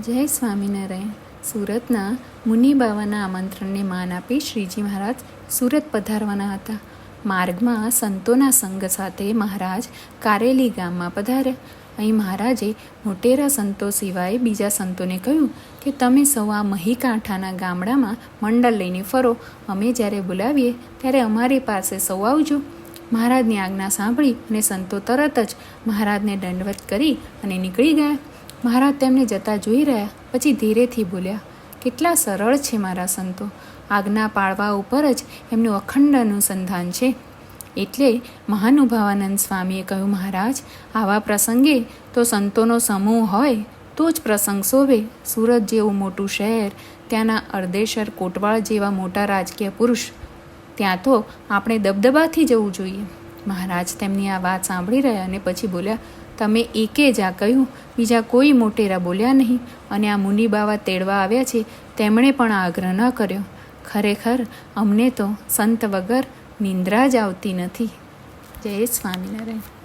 જય સ્વામિનારાયણ. સુરતના મુનિ બાવાના આમંત્રણને માન આપી શ્રીજી મહારાજ સુરત પધારવાના હતા. માર્ગમાં સંતોના સંગ સાથે મહારાજ કારેલી ગામમાં પધાર્યા. અહીં મહારાજે મોટેરા સંતો સિવાય બીજા સંતોને કહ્યું કે તમે સૌ આ મહીકાંઠાના ગામડામાં મંડળ લઈને ફરો. અમે જ્યારે બોલાવીએ ત્યારે અમારી પાસે સૌ આવજો. મહારાજની આજ્ઞા સાંભળી અને સંતો તરત જ મહારાજને દંડવત કરી અને નીકળી ગયા. મહારાજ તેમને જતા જોઈ રહ્યા, પછી ધીરેથી બોલ્યા, કેટલા સરળ છે મારા સંતો. આજ્ઞા પાળવા ઉપર જ એમનું અખંડ અનુસંધાન છે. એટલે મહાનુભાવાનંદ સ્વામીએ કહ્યું, મહારાજ, આવા પ્રસંગે તો સંતોનો સમૂહ હોય, તો જ પ્રસંગ શોભે. સુરત જેવું મોટું શહેર, ત્યાંના અર્ધેશ્વર કોટવાળ જેવા મોટા રાજકીય પુરુષ. ત્યાં તો આપણે દબદબાથી જવું જોઈએ. મહારાજ તેમની આ વાત સાંભળી રહ્યા અને પછી બોલ્યા તમે એકે જ કહ્યું. બીજા કોઈ મોટેરા બોલ્યા નહીં. અને આ મુનિ બાવા તેડવા આવ્યા છે, તેમણે પણ આગ્રહ ન કર્યો. ખરેખર, અમને તો સંત વગર નિંદ્રા જ આવતી નથી. જય સ્વામિનારાયણ.